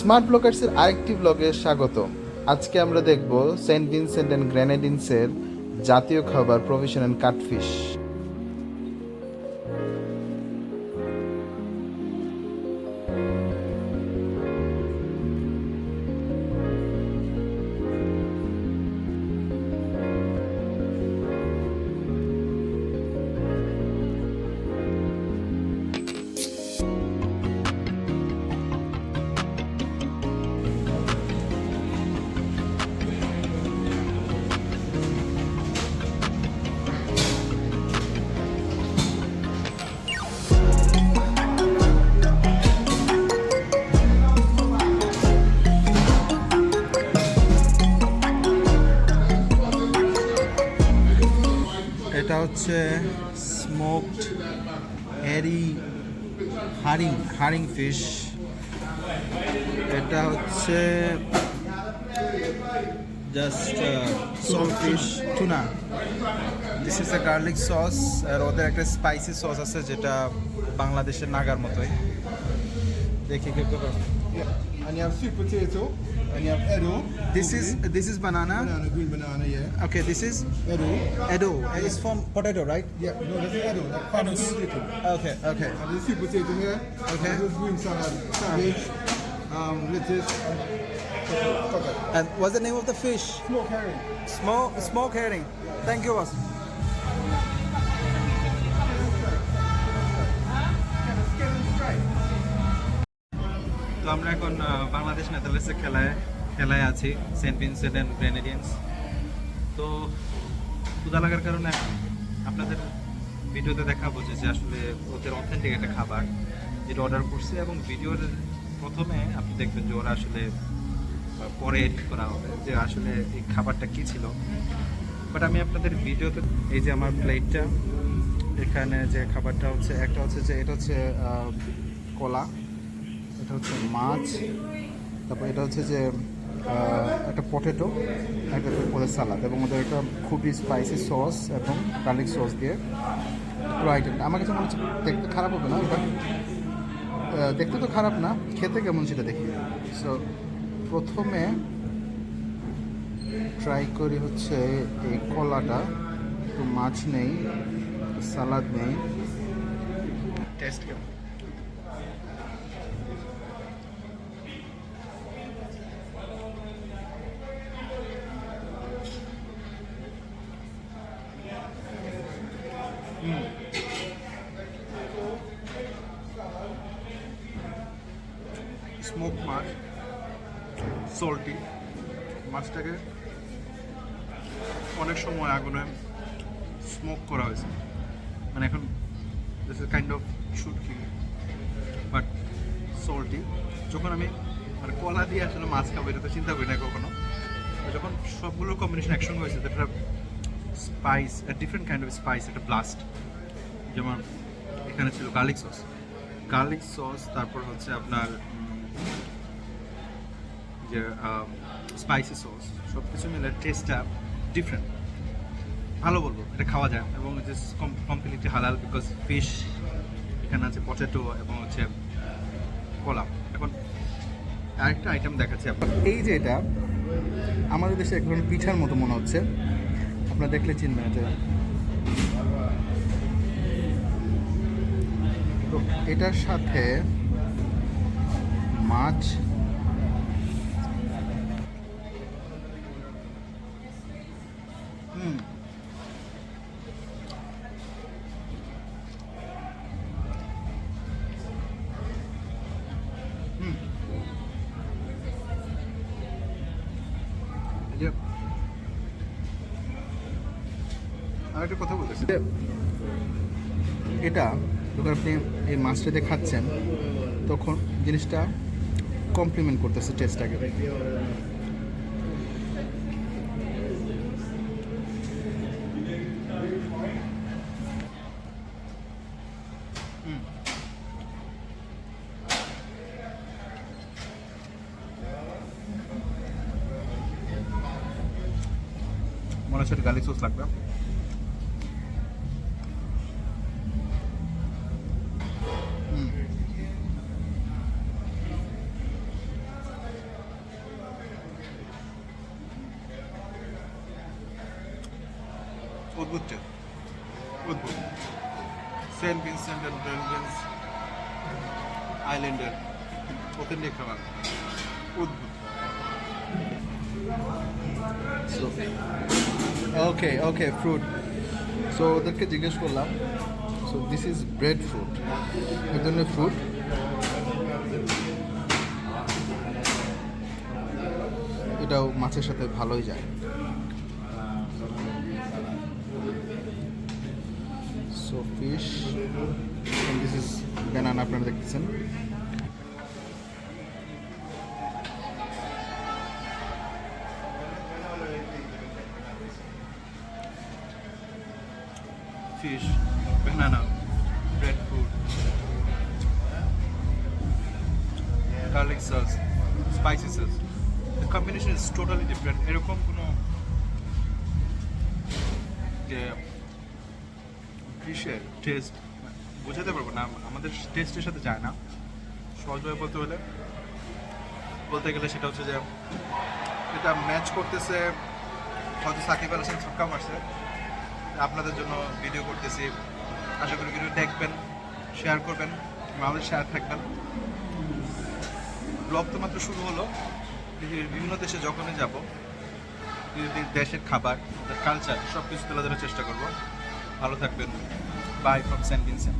Smart ব্লকার্সের আরেকটি ব্লগে স্বাগত আজকে আমরা দেখব সেন্ট ভিনসেন্ট অ্যান্ড গ্রেনেডিনসের জাতীয় খাবার প্রভিশন অ্যান্ড কাটফিশ হচ্ছে স্মোকড হ্যারি হারিং হারিং ফিশ এটা হচ্ছে just salt fish tuna this is a garlic sauce আর ওদের একটা স্পাইসি সস আছে যেটা বাংলাদেশের নাগার মতোই। দেখি কে Yeah. and you have sweet potato, and you have edo. This is this is banana. Banana, green banana, yeah. Okay, this is edo. Edo. Yeah. It's from potato, right? Yeah. No, this is edo. Like farm potato. Okay. Okay. And this sweet potato here. Okay. And this green salad, cabbage, um, lettuce. And, and what's the name of the fish? Smoke herring. Smoke smoke herring. Thank you, boss. এখন বাংলাদেশ নেদারল্যান্ডসের খেলায় খেলায় আছি, Saint Vincent and গ্রেনেডিয়ান্স তো ক্ষুদা লাগার কারণে আপনাদের ভিডিওতে দেখাবো যে আসলে ওদের অথেন্টিক একটা খাবার যেটা অর্ডার করছে এবং ভিডিওর প্রথমে আপনি দেখবেন যে ওরা আসলে পরে এডিট করা হবে যে আসলে এই খাবারটা কী ছিল। বাট আমি আপনাদের ভিডিওতে, এই যে আমার প্লেটটা এখানে যে খাবারটা হচ্ছে, একটা হচ্ছে যে, এটা হচ্ছে কলা। এটা হচ্ছে মাছ, তারপর এটা হচ্ছে যে একটা পটেটো, একটা ওদের সালাদ এবং ওদের একটা খুবই স্পাইসি সস এবং গার্লিক সস দিয়ে পুরো আইটেমটা আমার কাছে মনে হচ্ছে দেখতে খারাপ হবে না বাট দেখতে তো খারাপ না, খেতে কেমন সেটা দেখি। সো প্রথমে ট্রাই করি হচ্ছে এই কলাটা, একটু মাছ নেই, সালাদ নেই। টেস্ট কেমন? স্মোক মাছ, সল্টি মাছটাকে অনেক সময় আগুনে স্মোক করা হয়েছে। মানে এখন this is kind of shutki but salty, যখন আমি মানে কলা দিয়ে আসলে মাছ খাব, এটা তো চিন্তা করি না কখনো যখন সবগুলো কম্বিনেশন একসঙ্গে হয়েছে একটা spice different kind of spice একটা ব্লাস্ট যেমন এখানে ছিল গার্লিক সস গার্লিক সস তারপর হচ্ছে আপনার যে স্পাইসি সস সব কিছু মিলে টেস্টটা ডিফারেন্ট ভালো বলব, এটা খাওয়া যায় এবং কমপ্লিটলি হালাল বিকজ ফিশ এখানে আছে পটেটো এবং হচ্ছে কলা। এখন আরেকটা আইটেম দেখাচ্ছি আপনার। এই যে এটা, আমাদের দেশে এক ধরনের পিঠার মতো মনে হচ্ছে। আপনারা দেখলে চিনবেন এটা। তো এটার সাথে মাছ আরেকটা কথা বলতেছি এটা যখন আপনি এই মাছটাতে খাচ্ছেন, তখন জিনিসটা কমপ্লিমেন্ট করতেছে টেস্টটাকে মনে হচ্ছে গার্লিক সস লাগবে। অদ্ভুত টেস্ট অদ্ভুত সেন্ট ভিনসেন্ট অ্যান্ড গ্রেনেডিয়ান্স আইল্যান্ডের অথেন্টিক খাবার অদ্ভুত ওকে ওকে ফ্রুট সো ওদেরকে জিজ্ঞেস করলাম so this is bread fruit এই ধরনের ফ্রুট এটাও মাছের সাথে ভালোই যায়। So fish this is banana আপনারা দেখতেছেন fish, banana, breadfruit, garlic sauce, spicy sauce. The combination is totally different. যে ফিশের টেস্ট বোঝাতে পারব না, আমাদের টেস্টের সাথে যায় না। সহজভাবে বলতে হলে। বলতে গেলে সেটা হচ্ছে যে, এটা ম্যাচ করতেছে, হয়তো সাকিব আল হাসান ছক্কা মারছে। আপনাদের জন্য ভিডিও করতেছি। আশা করি ভিডিও দেখবেন শেয়ার করবেন আমাদের শেয়ার থাকবেন। ব্লগ তো মাত্র শুরু হলো। বিভিন্ন দেশে যখনই যাব দেশের খাবার কালচার সব কিছু তুলে ধরার চেষ্টা করব। ভালো থাকবেন। Buy from Saint Vincent